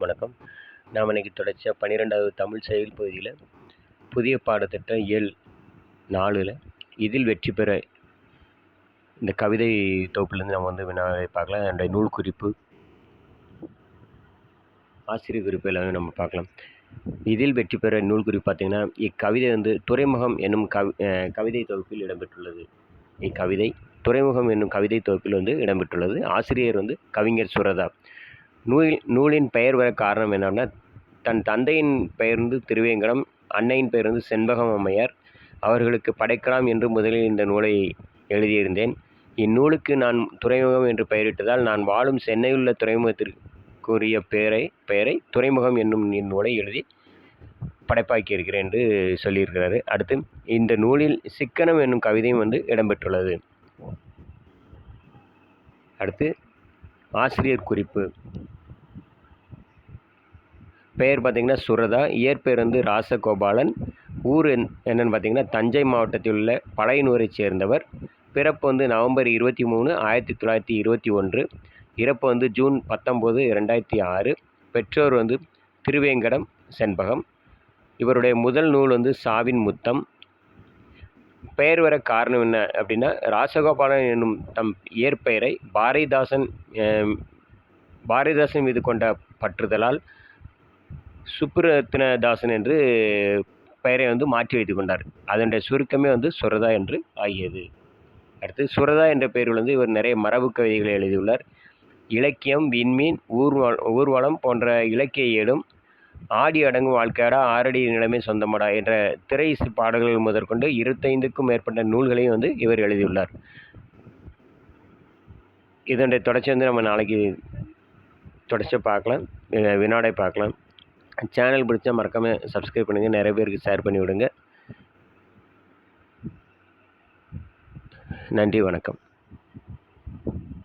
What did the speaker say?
வணக்கம். நாம் இன்றைக்கி தொடர்ச்சியாக பன்னிரெண்டாவது தமிழ் செயல் பகுதியில் புதிய பாடத்திட்டம் ஏழு நாலில் இதில் வெற்றி பெற இந்த கவிதை தொகுப்புலேருந்து நம்ம வந்து வினாவை பார்க்கலாம். என்னுடைய நூல் குறிப்பு ஆசிரியர் குறிப்பு எல்லாமே நம்ம பார்க்கலாம். இதில் வெற்றி பெற நூல் குறிப்பு பார்த்தீங்கன்னா இக்கவிதை வந்து துறைமுகம் என்னும் கவி அஹ் கவிதை தொகுப்பில் இடம்பெற்றுள்ளது. இக்கவிதை துறைமுகம் என்னும் கவிதை தொகுப்பில் வந்து இடம்பெற்றுள்ளது. ஆசிரியர் வந்து கவிஞர் சுரதா. நூல் நூலின் பெயர் வர காரணம் என்னென்னா தன் தந்தையின் பெயர் வந்து திருவேங்கடம் அன்னையின் பெயர் வந்து செண்பகம் அம்மையார் அவர்களுக்கு படைக்கலாம் என்று முதலில் இந்த நூலை எழுதியிருந்தேன். இந்நூலுக்கு நான் துறைமுகம் என்று பெயரிட்டதால் நான் வாழும் சென்னையுள்ள துறைமுகத்திற்குரிய பெயரை பெயரை துறைமுகம் என்னும் இந்நூலை எழுதி படைப்பாக்கியிருக்கிறேன் என்று சொல்லியிருக்கிறாரு அடுத்து இந்த நூலில் சிக்கனம் என்னும் கவிதையும் வந்து இடம்பெற்றுள்ளது. அடுத்து ஆசிரியர் குறிப்பு. பெயர் பார்த்திங்கன்னா சுரதா இயற்பெயர் வந்து ராசகோபாலன். ஊர் என் என்னன்னு பார்த்தீங்கன்னா தஞ்சை மாவட்டத்தில் உள்ள பழையனூரைச் சேர்ந்தவர். பிறப்பு வந்து நவம்பர் இருபத்தி மூணு ஆயிரத்தி தொள்ளாயிரத்தி இருபத்தி ஒன்று. இறப்பு வந்து ஜூன் பத்தொம்போது ரெண்டாயிரத்தி ஆறு. பெற்றோர் வந்து திருவேங்கடம் செண்பகம். இவருடைய முதல் நூல் வந்து சாவின் முத்தம். பெயர் வர காரணம் என்ன அப்படின்னா ராசகோபாலன் என்னும் தம் இயற்பெயரை பாரதிதாசன் பாரதிதாசன் மீது கொண்ட பற்றுதலால் சுப்புரத்னதாசன் என்று பெயரை வந்து மாற்றி வைத்து கொண்டார். அதனுடைய சுருக்கமே வந்து சுரதா என்று ஆகியது. அடுத்து சுரதா என்ற பெயரில் வந்து இவர் நிறைய மரபு கவிதைகளை எழுதியுள்ளார். இலக்கியம் விண்மீன் ஊர்வல ஊர்வலம் போன்ற இலக்கிய ஏடும் ஆடி அடங்கும் வாழ்க்கையாடா ஆரடி நிலைமை சொந்தமடா என்ற திரை இசை பாடல்கள் முதற்கொண்டு இருபத்தைந்துக்கும் மேற்பட்ட நூல்களையும் வந்து இவர் எழுதியுள்ளார். இதனுடைய தொடர்ச்சி வந்து நம்ம நாளைக்கு தொடர்ச்சியாக பார்க்கலாம். வினாடை பார்க்கலாம். சேனல் பிடிச்சா மறக்காமல் சப்ஸ்கிரைப் பண்ணுங்கள் நிறைய பேருக்கு ஷேர் பண்ணி விடுங்க. நன்றி வணக்கம்.